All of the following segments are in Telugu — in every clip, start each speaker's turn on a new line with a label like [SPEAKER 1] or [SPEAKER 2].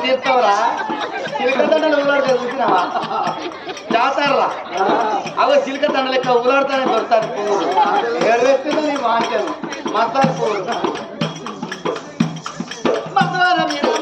[SPEAKER 1] దొరకకుండా తీర్తావురా చిలక దండలు ఊలాడుతా చూసినావా జాతరలా అగో చిలక దండ లెక్క ఊలాడుతానే దొరుకుతాను పువ్వులు ఎడవేస్తుందో నీ వాంచాను మస్తాను పువ్వులు మస్తవారం మీరు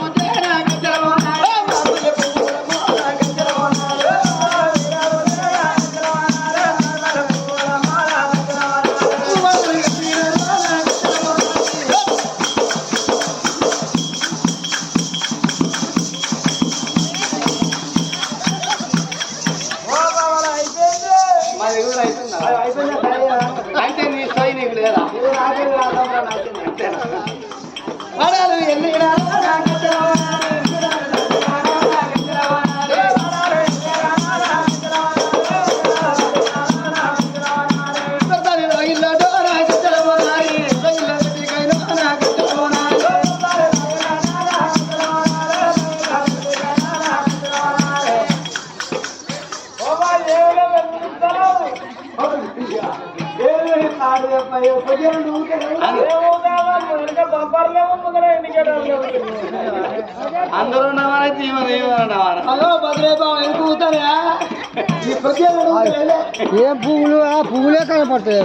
[SPEAKER 1] ఏం పువ్వులు
[SPEAKER 2] ఆ పువ్వులే కనపడతాయి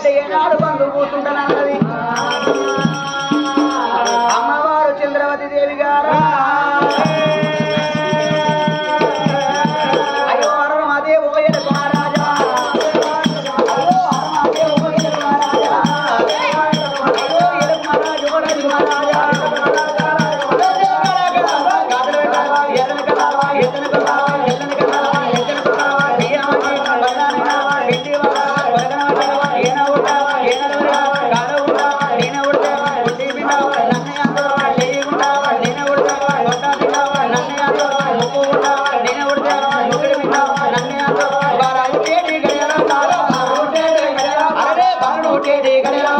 [SPEAKER 1] అయితే ఏనాడు బంధువు కూర్చుంటానన్నది. అయ్యో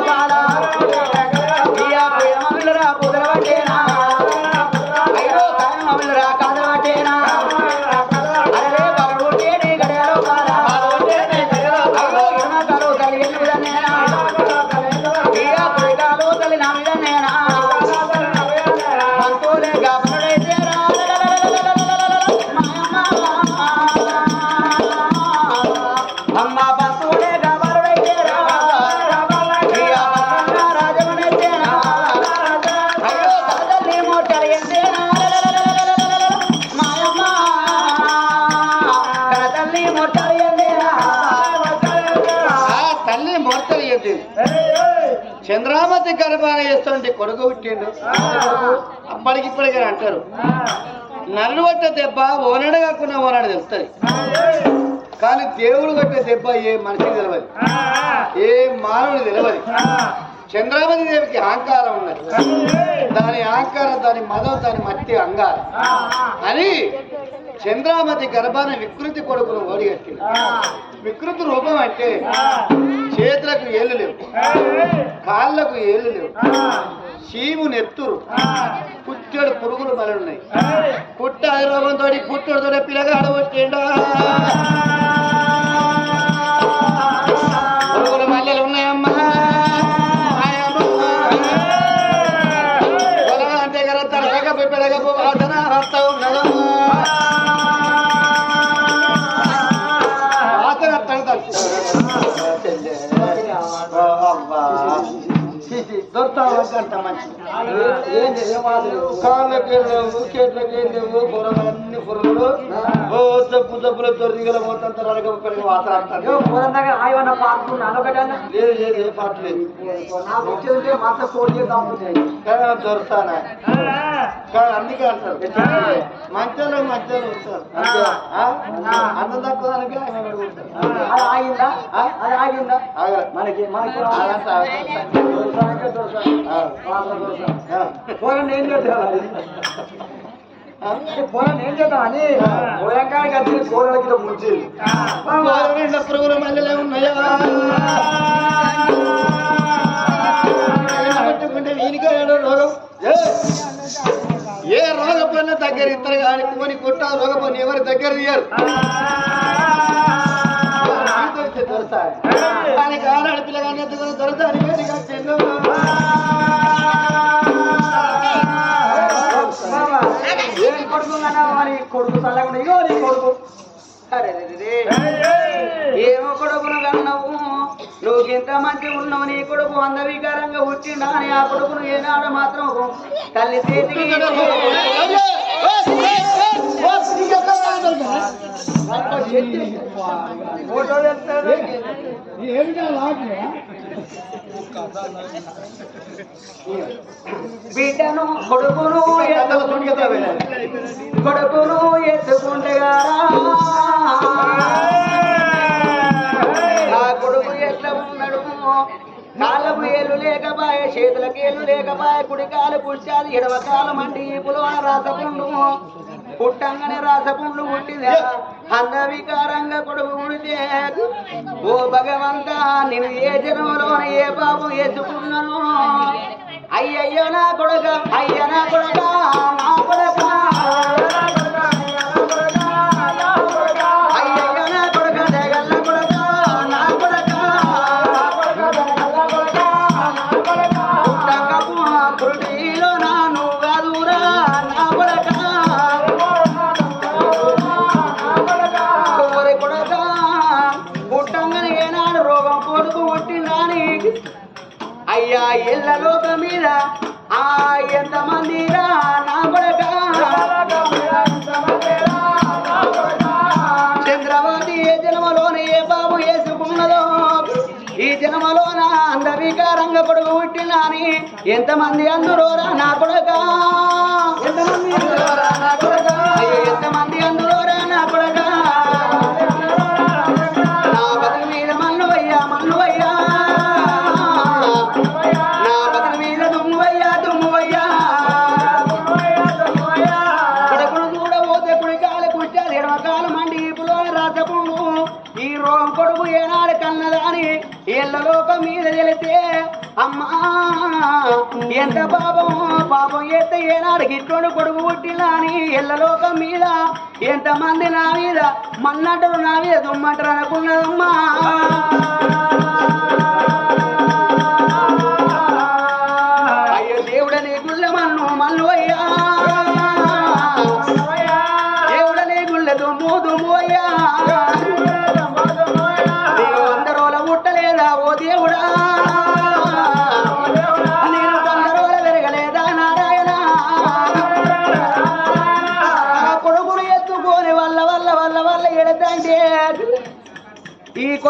[SPEAKER 1] చంద్రామతి గర్భాన చేస్తుంటే కొడుకు పుట్టిండు. అప్పటికిప్పటికీ అంటారు. నన్ను కొట్టే దెబ్బ ఓనడు కాకుండా ఓనాడు తెలుస్తుంది. కానీ దేవుడు కొట్టే దెబ్బ ఏ మనిషికి తెలియదు ఏ మానవుడు తెలియదు చంద్రావతి దేవికి అహంకారం ఉన్నది. దాని అహంకారం దాని మదం దాని మట్టి అంగారం. అని చంద్రామతి గర్భాన వికృతి కొడుకును ఓడిగట్టి వికృతి రూపం అంటే చేతులకు ఏళ్ళు లేవు. కాళ్ళకు ఏళ్ళు లేవు. చీము నెత్తురు పుట్టెడు పురుగులు మలున్నాయి పుట్ట రోగంతో పుట్టుడుతో పిల్లగాడు పుట్టిండా. పురుగుల దొరుకుతావంటే మంచిది. కాళ్ళకి లేవు చేతులకి లేవు పొరలన్నీ అన్ని ఓ జబ్బు జబ్బుల తొరిగల పోతంత రడగ పెరిగి
[SPEAKER 2] ఆయన పార్కు నానొకటన్నా
[SPEAKER 1] లేదు లేదు ఏ పాట లేదు.
[SPEAKER 2] నాకు వచ్చేది మాత్రం కోడి కాకపోతే
[SPEAKER 1] కానీ దొరుకుతానా? కానీ అందుకే అంటారు. మంచాలు మధ్యలో వస్తారు? అంత. తక్కువ.
[SPEAKER 2] అది ఆగిందా? అది. మనకి మనకి. దొరసానికే ఏం?
[SPEAKER 3] పొలం ఏం చేద్దాం అని పొలంకాడికి వచ్చి కూరలకి ముంచి
[SPEAKER 2] గోడ నిండా పురుగుల మల్లెలే ఉన్నాయా పట్టుకుంటే వీనికే ఏడో రోగం ఏ! రోగపన్న దగ్గర ఇద్దరు కానీ పోని కుట్ట రోగపని ఎవరి దగ్గర తీయరు దొరికితే దొరుకుతాయి. కానీ కానాడు పిల్లగాని దొరుకుతాయి
[SPEAKER 3] కొడుకు ఇగో నీ కొడుకు
[SPEAKER 2] అరే. ఏమో కొడుకును కన్నావు నువ్వు ఇంత మంచి ఉన్నావు నీ కొడుకు అందవికారంగా పుట్టిండా అని ఆ కొడుకును ఏనాడు మాత్రం తల్లి చేతికి
[SPEAKER 3] ఫోటో తెస్తాడు
[SPEAKER 2] బిడ్డను కొడుకును కొడుకును ఎత్తుకుంటే నా కొడుకు ఎట్లా ఉన్నాడు? కాళ్ళకు ఏళ్ళు లేకపాయే చేతులకు ఏళ్ళు లేకపాయ కుడికాలు కాలు ఎడవ కాలం అండి పులవన రాసపుండు పుట్టంగానే రాసపుండు పుట్టిందా. అందవికారంగా కొడుకు పుడితే ఓ భగవంత నేను ఏ జన్మలోన ఏ పాపం వేసుకున్నాను అయ్యయ్యో నా కొడుక అయ్య నా కొడుక. ఈ జన్మలోన అందవికారంగా కొడుకు పుట్టినాని ఎంతమంది అందురోరా నా కొడుక? ఎంతమంది ఎంతమంది ఎంత పాపం పాపం ఎత్త ఏనాడు గిట్టోడు కొడుకు పుట్టిలా అని ఎల్లలోకం మీద ఎంతమంది నా మీద మన్నటరు నా మీద దుమ్మంటారు అనుకున్నదమ్మా.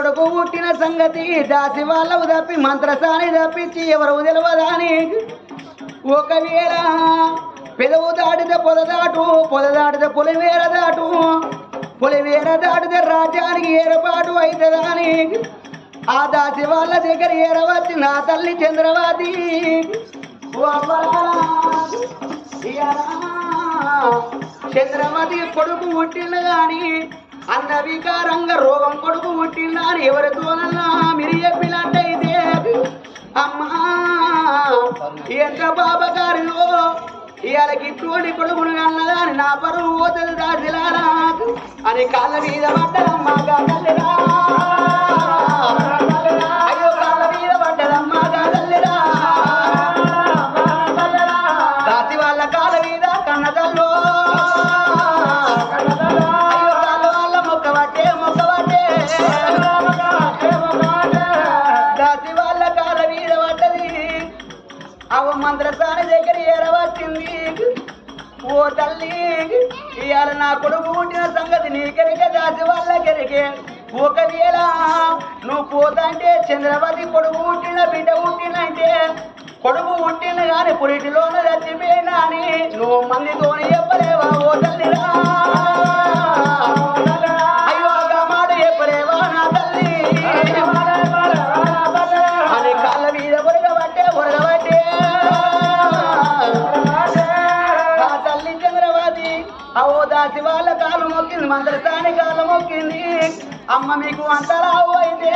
[SPEAKER 2] కొడుకు పుట్టిన సంగతి దాసి వాళ్ళవు తప్పి మంత్రసాని తప్పించి ఎవరు తెలియదాని ఒకవేళ పెదవు దాటితే పొద దాటు పొద దాటితే పొలివేర దాటు పొలివేర దాటితే రాజ్యానికి ఏర్పాటు అవుతుందని ఆ దాసి వాళ్ళ దగ్గర ఏరవచ్చి నా తల్లి చంద్రవాది. చంద్రమతి కొడుకు పుట్టిన కానీ అందవికారంగా రోగం కొడుకు పుట్టిందని ఎవరితోనన్నా మీరు చెప్పినట్టయితే అమ్మా ఎంత బాబగారిలో ఇవాళకి గిట్టుకోండి కొడుకును అన్నదాని నా పరువు పోతుంది దాసిలారా అని కాళ్ళ మీద పడ్డదమ్మా కాదల్లిరా వాళ్ళకెరికే ఒకవేళ నువ్వు పోతంటే చంద్రవతి కొడుకు పుట్టిన బిడ్డ పుట్టినంటే కొడుకు పుట్టిన కానీ పురిటిలోనే చచ్చిపోయినా అని నువ్వు మందితోనే చెప్పలేవా ఓ తల్లిరా? మీకు అంతరావు అయితే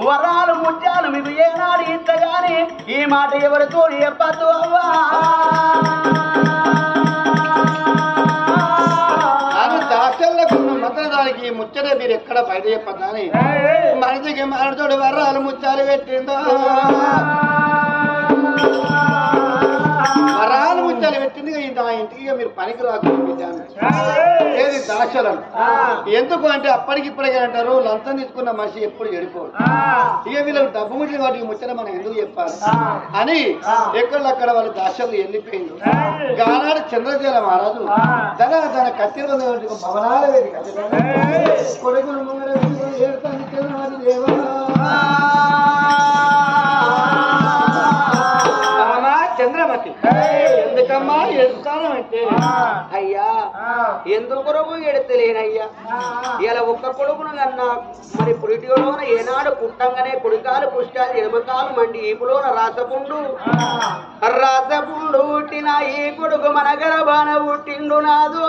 [SPEAKER 2] వరాలు ముత్యాలు మీకు ఏనాడు ఇత్తగాని ఈ మాట ఎవరితో చెప్పద్దు అవ్వా?
[SPEAKER 1] ఆమె ముచ్చట మీరు ఎక్కడ బయట చెప్పద్దని? మనిషికి మనతోడు వరాలు ముచ్చాలు పెట్టిందో? వరాలు ముచ్చాలు పెట్టింది ఇక నా ఇంటికి ఇక మీరు పనికి రాకుండా ఏది దాక్షలను ఎందుకు అంటే అప్పటికి ఇప్పటికే అంటారు లంచం తీసుకున్న మనిషి ఎప్పుడు చెడిపోడు. ఇక వీళ్ళకి డబ్బు ముచ్చిన వాటికి ముచ్చట మనం ఎందుకు చెప్పాలి? అని ఎక్కడక్కడ వాళ్ళ దాక్షలు వెళ్ళిపోయింది గానాడు చంద్రసేన మహారాజు ధన తన కత్తిర భవనాల వేదిక. కొడుకులు దేవా. చంద్రమతి. ఎందుకమ్మా? ఏడుస్తాను అంటే.
[SPEAKER 2] అయ్యా ఎందుకు కొరకు ఎడతలేనయ్యా? ఇలా ఒక్క కొడుకును కన్నా మరి పురిటిలోన ఏనాడు పుట్టంగానే కుడికాలు పుష్టాలు ఎడమకాలు మండి ఈపులోన రాసపుండు. రాసపుండు పుట్టిన ఈ కొడుకు మన గర్భాన పుట్టిండు నాదో.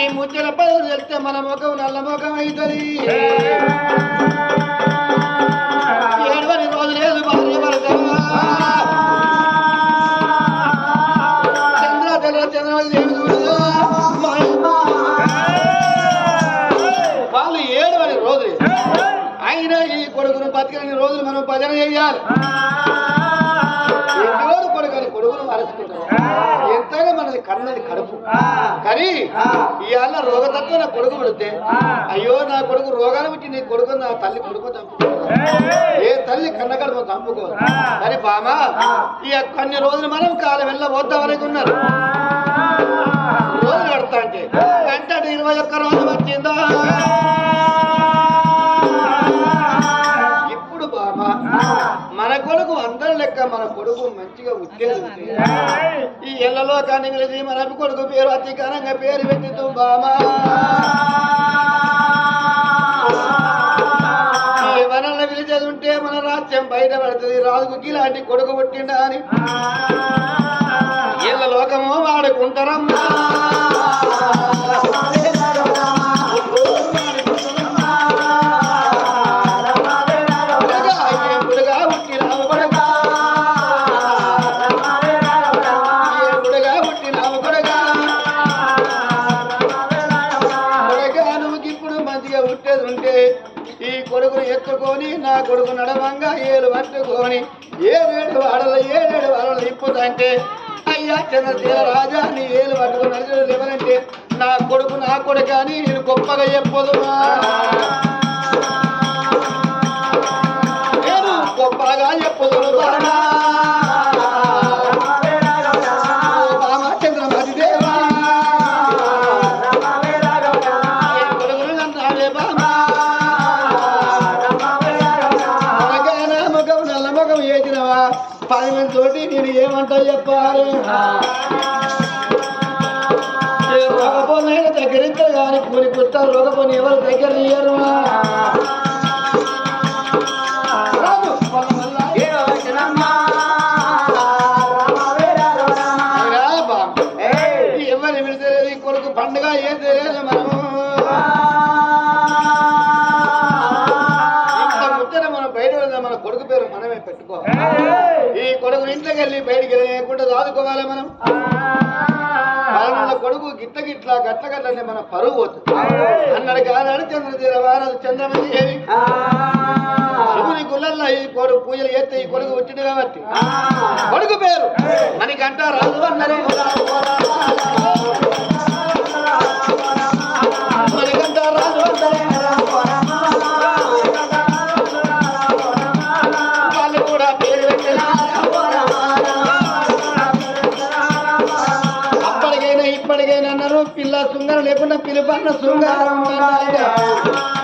[SPEAKER 1] ఈ ముచ్చల పదవి చెప్తే మన ముఖం నల్ల ముఖం అవుతుంది. ఏడవని రోజు లేదు భార్య చంద్ర తెల్ల వాళ్ళు ఏడవని రోజు అయినా ఈ కొడుకును బతికిన రోజులు మనం భజన చేయాలి. కన్నది కడుపు. కానీ ఇవాళ రోగతత్వం నా కొడుకు పుడితే అయ్యో నా కొడుకు రోగాలు పుట్టి నీ కొడుకు నా తల్లి కొడుకు ఏ తల్లి కన్న కడుపు చంపుకోదు కానీ బామా ఇక కొన్ని రోజులు మనం కాలం వెళ్ళ వద్దాం వరకు ఉన్నారు. రోజులు కడతా అంటే వెంటనే ఇరవై ఒక్క రోజు వచ్చిందా? కొడుకు మంచిగా ఉంటే ఈ ఇళ్ళలో కానీ కలిసి మన కొడుకు పేరు అతికారంగా పేరు పెట్టితూ బామా వనరుల పిలిచేది ఉంటే మన రాజ్యం బయటపడుతుంది. రాజుకి ఇలాంటి కొడుకు పుట్టిండా అని. ఇళ్ళ లోకము వాడుకుంటారమ్మా. కొడుకును ఎత్తుకొని నా కొడుకు నడవంగా ఏలు పట్టుకొని ఏడేడు వాడల ఏడేడు వాడల ఇప్పుతంటే అయ్యా చంద్రశీల రాజా నీ ఏలు పట్టుకుని నడిచేది ఎవరంటే నా కొడుకు నా కొడుకు అని నేను గొప్పగా చెప్పదు నేను గొప్పగా చెప్పదు బాగా ముఖం పది మంది తోటి నేను ఏమంటా చెప్పాలి? రోగపోయిన దగ్గర ఇద్దరు కానీ కూలి కుట్ట రోగపోయిన ఎవరు దగ్గర ఇయ్యరు బయటికి వెళ్ళకుండా దాదుకోవాలి మనం. వాళ్ళ కొడుకు గిట్ల గిట్ల గట్ల గట్లనే మన పరువు పోతుంది. అన్నాడు కానాడు చంద్రదీర వారాలు చంద్రమతి ఏవి? శివుని గుళ్ళల్లో ఈ కొడుకు పూజలు చేస్తే ఈ కొడుకు పుట్టింది కాబట్టి. కొడుకు పేరు మనకంట రాజు అన్నారు. పిలుపన్న శృంగారం ఉండాలి.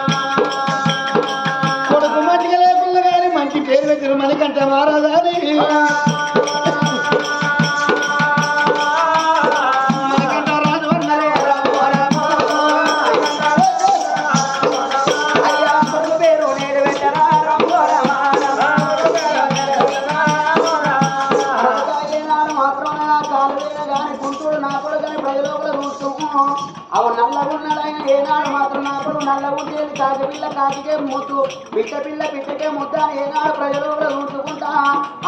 [SPEAKER 2] ముద్దు పిట్ట పిల్ల పిట్టకే ముద్ద ఏనాడు ప్రజలు కూడా చూసుకుంటా.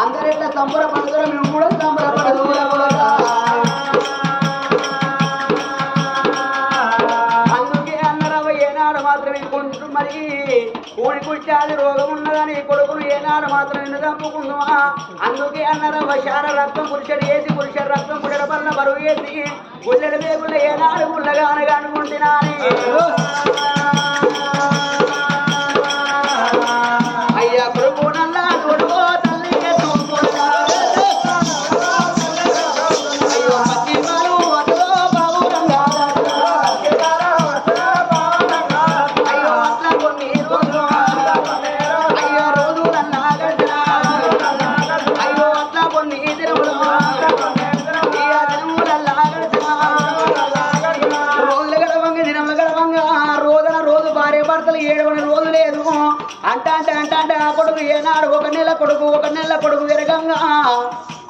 [SPEAKER 2] అందరిట్లా సంబరపడుతున్నా మేము కూడా సంబరపడదు అందుకే అన్నరవ ఏనాడు మాత్రమే కొంచెం మరి కూడి కుర్చాది రోగం ఉన్నదని కొడుకును ఏనాడు మాత్రం నిన్ను చంపుకుందామా? అందుకే అన్నరవ శార రక్తం పురుషుడు వేసి పురుషుడు రక్తం పుడడ పల్ల బరువు వేసి గుళ్ళెడ వేగుళ్ళ ఏనాడు గుళ్ళగా అనగా అనుకుంటున్నాని. అంట అంటే అంట అంటే ఆ కొడుకు ఏనాడు ఒక నెల కొడుకు ఒక నెల కొడుకు విరగంగా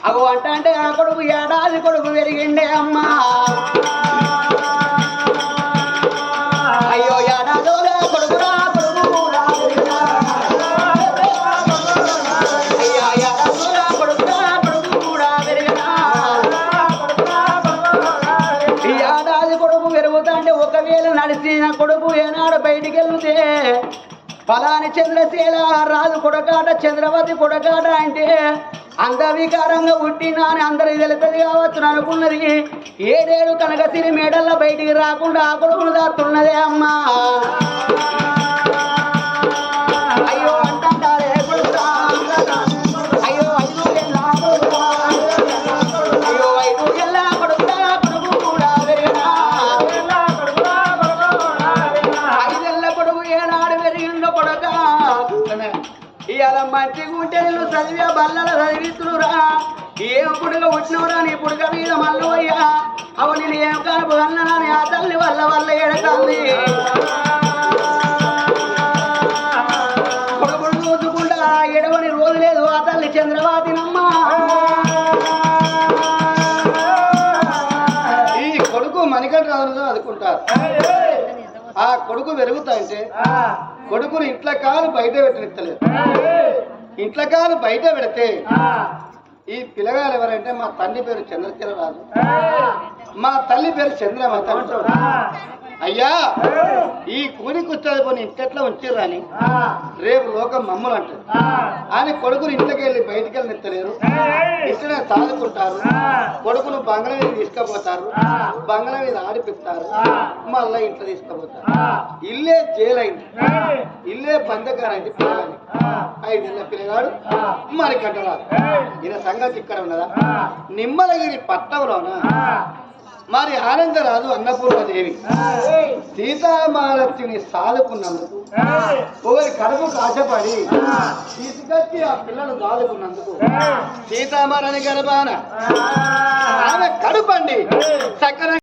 [SPEAKER 2] అగో అంట అంటే ఆ కొడుకు ఏడాది కొడుకు విరిగిండే అమ్మా. ఫలాని చంద్రశీల రాజు కొడకాట చంద్రవతి కొడకాట అంటే అంధవికారంగా పుట్టినా అని అందరికి తెలుస్తుంది కావచ్చు అనుకున్నది ఏడేడు కనకసిరి మేడల్లో బయటికి రాకుండా ఆ కొడుకును దాస్తున్నదే అమ్మా. నిన్ను చదివే బల్లల చదివిస్తురా ఏం పుడుగ పుట్టినవురా నీ పుడుగ మీద మల్లవయ్యా. అవు నేను ఏం కనుపు అన్ననా నీ ఆ తల్లి వల్ల వల్ల ఎడతల్లి కొడుకుడు చూసుకుంటా ఎడవని రోజు లేదు ఆ తల్లి చంద్రవాతినమ్మా.
[SPEAKER 1] ఈ కొడుకు మణికంఠ రాజును అనుకుంటారు ఆ కొడుకు పెరుగుతా అంటే కొడుకుని ఇంట్లో కాలు బయట పెట్టనిస్తలేదు ఇంట్లో కాలు బయట పెడితే. ఈ పిల్లగాలు ఎవరంటే మా తండ్రి పేరు చంద్రశీల రాజు మా తల్లి పేరు చంద్రమత. అయ్యా ఈ కూలి కుస్తది పోనీ ఇంకెట్లా ఉంచిర్రని? రేపు లోకం మమ్మలు అంటారు అని కొడుకుని ఇంట్లోకి వెళ్ళి బయటికి వెళ్ళి నిత్తలేరు ఇట్లనే సాదుకుంటారు కొడుకును బంగ్లా మీద తీసుకుపోతారు. బంగ్లా మీద ఆడిపిస్తారు. మళ్ళా ఇంట్లో తీసుకుపోతారు. ఇల్లే జైలైంది. ఇల్లే బంధకారైంది పిల్లగాని. ఐదేళ్ళ పిల్లగాడు మరి కట్టరాదు ఈయన సంగతి ఇక్కడ ఉన్నదా? నిమ్మలగిరి పట్టంలోన మరి ఆనందరాజు అన్నపూర్ణదేవి సీతామాలత్యుని సాదుకున్నందుకు ఒకరి కడుపు కాశపడి తీసుకొచ్చి ఆ పిల్లలు దాదుకున్నందుకు సీతామాలని గర్భాన ఆమె కడుపండి చక్కన